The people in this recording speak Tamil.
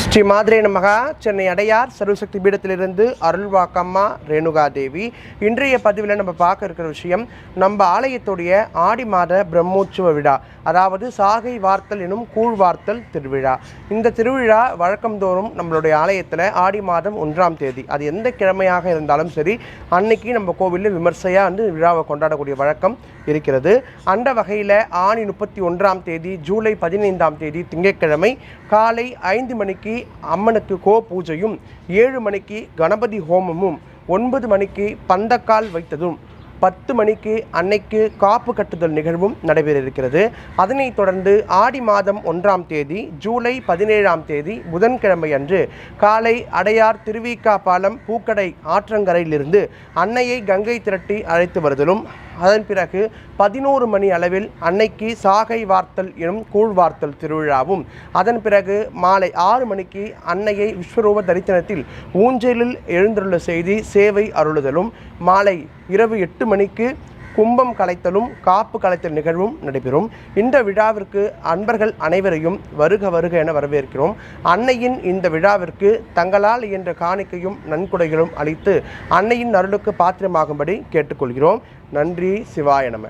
ஸ்ரீ மாதிரே நமகா. சென்னை அடையார் சர்வசக்தி பீடத்திலிருந்து அருள்வாக்கம்மா ரேணுகா தேவி இன்றைய பதிவில் நம்ம பார்க்க இருக்கிற விஷயம் நம்ம ஆலயத்துடைய ஆடி மாத பிரம்மோற்சவ விழா அதாவது சாகை வார்த்தல் எனும் கூழ் வார்த்தல் திருவிழா. இந்த திருவிழா வழக்கம்தோறும் நம்மளுடைய ஆலயத்தில் ஆடி மாதம் ஒன்றாம் தேதி. அது எந்த கிழமையாக இருந்தாலும் சரி அன்னைக்கு நம்ம கோவிலில் விமர்சையாக வந்து விழாவை கொண்டாடக்கூடிய வழக்கம் இருக்கிறது. அந்த வகையில் ஆணி முப்பத்தி ஒன்றாம் தேதி ஜூலை பதினைந்தாம் தேதி திங்கட்கிழமை காலை ஐந்து மணிக்கு அம்மனுக்கு கோ பூஜையும் ஏழு மணிக்கு கணபதி ஹோமமும் ஒன்பது மணிக்கு பந்தக்கால் வைத்ததும் பத்து மணிக்கு அன்னைக்கு காப்பு கட்டுதல் நிகழ்வும் நடைபெற இருக்கிறது அதனைத் தொடர்ந்து ஆடி மாதம் ஒன்றாம் தேதி ஜூலை பதினேழாம் தேதி புதன்கிழமை அன்று காலை அடையார் திருவிக்கா பாலம் பூக்கடை ஆற்றங்கரையிலிருந்து அன்னையை கங்கை திரட்டி அழைத்து வருதலும் அதன் பிறகு பதினோரு மணி அளவில் அன்னைக்கு சாகை வார்த்தல் எனும் கூழ் வார்த்தல் திருவிழாவும் அதன் பிறகு மாலை ஆறு மணிக்கு அன்னையை விஸ்வரூப தரிசனத்தில் ஊஞ்சலில் எழுந்துள்ள செய்தி சேவை அருளுதலும் மாலை இரவு எட்டு மணிக்கு கும்பம் கலைத்தலும் காப்பு கலைத்தல் நிகழ்வும் நடைபெறும். இந்த விழாவிற்கு அன்பர்கள் அனைவரையும் வருக வருக என வரவேற்கிறோம். அன்னையின் இந்த விழாவிற்கு தங்களால் இயன்ற காணிக்கையும் நன்கொடைகளும் அளித்து அன்னையின் அருளுக்கு பாத்திரமாகும்படி கேட்டுக்கொள்கிறோம். நன்றி சிவாய நம.